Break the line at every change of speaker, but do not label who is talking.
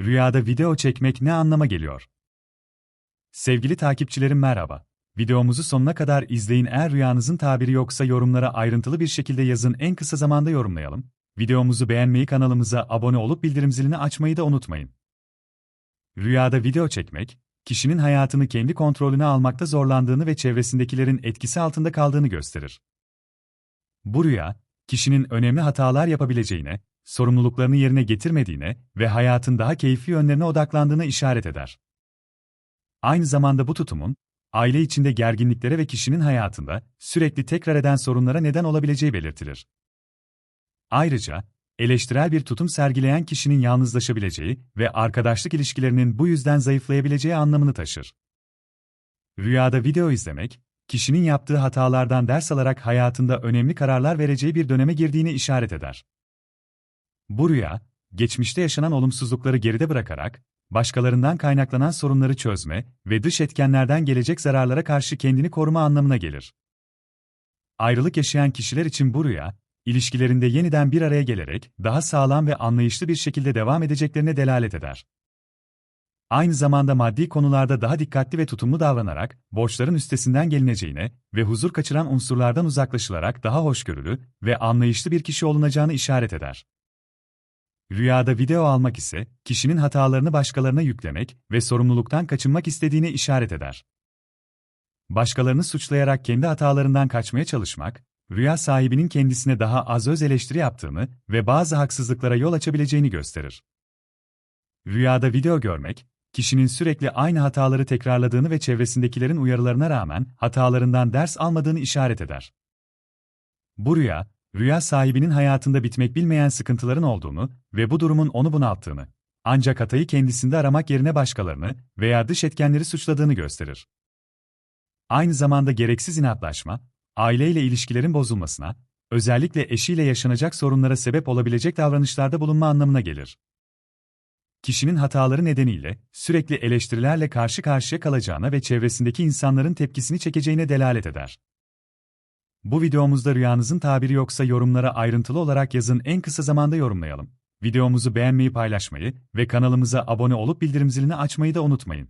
Rüyada video çekmek ne anlama geliyor? Sevgili takipçilerim merhaba. Videomuzu sonuna kadar izleyin eğer rüyanızın tabiri yoksa yorumlara ayrıntılı bir şekilde yazın en kısa zamanda yorumlayalım. Videomuzu beğenmeyi kanalımıza abone olup bildirim zilini açmayı da unutmayın. Rüyada video çekmek, kişinin hayatını kendi kontrolüne almakta zorlandığını ve çevresindekilerin etkisi altında kaldığını gösterir. Bu rüya, kişinin önemli hatalar yapabileceğine, sorumluluklarını yerine getirmediğine ve hayatın daha keyfi yönlerine odaklandığına işaret eder. Aynı zamanda bu tutumun, aile içinde gerginliklere ve kişinin hayatında sürekli tekrar eden sorunlara neden olabileceği belirtilir. Ayrıca, eleştirel bir tutum sergileyen kişinin yalnızlaşabileceği ve arkadaşlık ilişkilerinin bu yüzden zayıflayabileceği anlamını taşır. Rüyada video izlemek, kişinin yaptığı hatalardan ders alarak hayatında önemli kararlar vereceği bir döneme girdiğini işaret eder. Bu rüya, geçmişte yaşanan olumsuzlukları geride bırakarak, başkalarından kaynaklanan sorunları çözme ve dış etkenlerden gelecek zararlara karşı kendini koruma anlamına gelir. Ayrılık yaşayan kişiler için bu rüya, ilişkilerinde yeniden bir araya gelerek daha sağlam ve anlayışlı bir şekilde devam edeceklerine delalet eder. Aynı zamanda maddi konularda daha dikkatli ve tutumlu davranarak, borçların üstesinden gelineceğine ve huzur kaçıran unsurlardan uzaklaşılarak daha hoşgörülü ve anlayışlı bir kişi olunacağını işaret eder. Rüyada video almak ise, kişinin hatalarını başkalarına yüklemek ve sorumluluktan kaçınmak istediğini işaret eder. Başkalarını suçlayarak kendi hatalarından kaçmaya çalışmak, rüya sahibinin kendisine daha az öz eleştiri yaptığını ve bazı haksızlıklara yol açabileceğini gösterir. Rüyada video görmek, kişinin sürekli aynı hataları tekrarladığını ve çevresindekilerin uyarılarına rağmen hatalarından ders almadığını işaret eder. Bu rüya, rüya sahibinin hayatında bitmek bilmeyen sıkıntıların olduğunu ve bu durumun onu bunalttığını, ancak hatayı kendisinde aramak yerine başkalarını veya dış etkenleri suçladığını gösterir. Aynı zamanda gereksiz inatlaşma, aileyle ilişkilerin bozulmasına, özellikle eşiyle yaşanacak sorunlara sebep olabilecek davranışlarda bulunma anlamına gelir. Kişinin hataları nedeniyle sürekli eleştirilerle karşı karşıya kalacağına ve çevresindeki insanların tepkisini çekeceğine delalet eder. Bu videomuzda rüyanızın tabiri yoksa yorumlara ayrıntılı olarak yazın en kısa zamanda yorumlayalım. Videomuzu beğenmeyi paylaşmayı ve kanalımıza abone olup bildirim zilini açmayı da unutmayın.